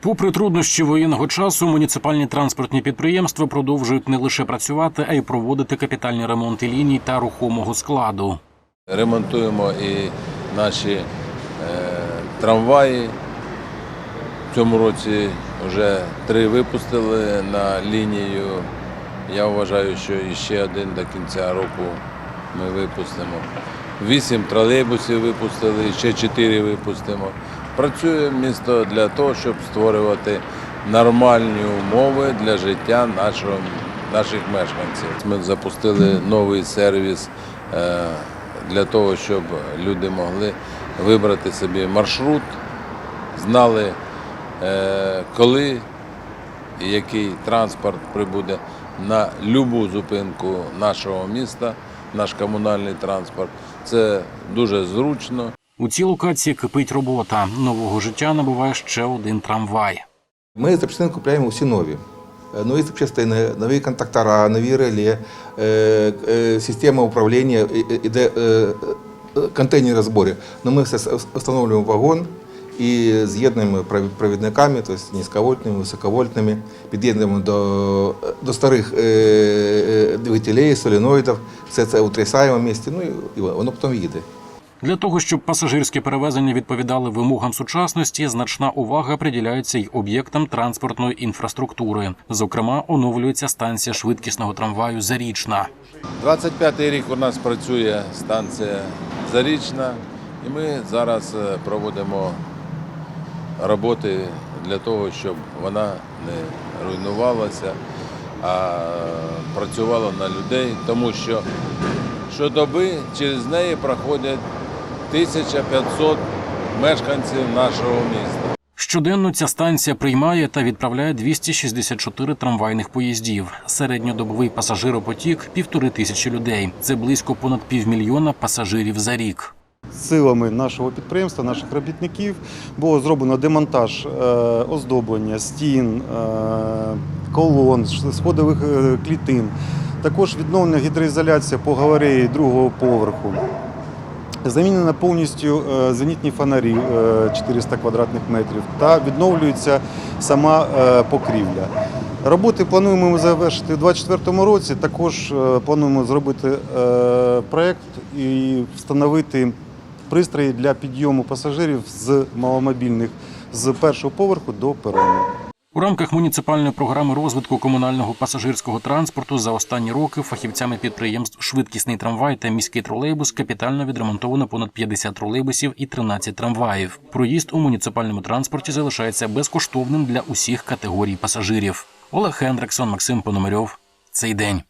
Попри труднощі воєнного часу, муніципальні транспортні підприємства продовжують не лише працювати, а й проводити капітальні ремонти ліній та рухомого складу. Ремонтуємо і наші е, трамваї. В цьому році вже три випустили на лінію. Я вважаю, що ще один до кінця року ми випустимо. Вісім тролейбусів випустили, ще чотири випустимо. Працює місто для того, щоб створювати нормальні умови для життя нашого, наших мешканців. Ми запустили новий сервіс е, для того, щоб люди могли вибрати собі маршрут, знали, е, коли і який транспорт прибуде на любу зупинку нашого міста, наш комунальний транспорт. Це дуже зручно. У цій локації кипить робота. Нового життя набуває ще один трамвай. Ми запчастини купляємо усі нові. Е, Нові запчастини, нові контактора, нові реле, е, е, система управління, іде контейнери зборів. Ну, ми встановлюємо вагон і з'єднуємо провідниками, тобто низьковольтними, високовольтними, під'єднуємо до, до старих двигателей, соліноїдів, все це утрясаємо в місті, ну і воно потім їде. Для того, щоб пасажирські перевезення відповідали вимогам сучасності, значна увага приділяється й об'єктам транспортної інфраструктури. Зокрема, оновлюється станція швидкісного трамваю Зарічна. 25-й рік у нас працює станція Зарічна, і ми зараз е, проводимо роботи для того, щоб вона не руйнувалася, а працювала на людей, тому що щодоби через неї проходять 1500 мешканців нашого міста. Щоденно ця станція приймає та відправляє 264 трамвайних поїздів. Середньодобовий пасажиропотік півтори тисячі людей. Це близько понад півмільйона пасажирів за рік. Силами нашого підприємства, наших робітників було зроблено демонтаж е, оздоблення стін, е, колон, сходових е, клітин. Також відновлена гідроізоляція по галереї другого поверху. Замінено повністю е, зенітні фонарі е, 400 квадратних метрів та відновлюється сама е, покрівля. Роботи плануємо ми завершити у 2024 році. Також е, плануємо зробити е, проєкт і встановити пристрої для підйому пасажирів з маломобільних з першого поверху до перону. У рамках муніципальної програми розвитку комунального пасажирського транспорту за останні роки фахівцями підприємств швидкісний трамвай та міський тролейбус капітально відремонтовано понад 50 тролейбусів і 13 трамваїв. Проїзд у муніципальному транспорті залишається безкоштовним для усіх категорій пасажирів. Олег Хендриксон, Максим Пономарьов. Цей день.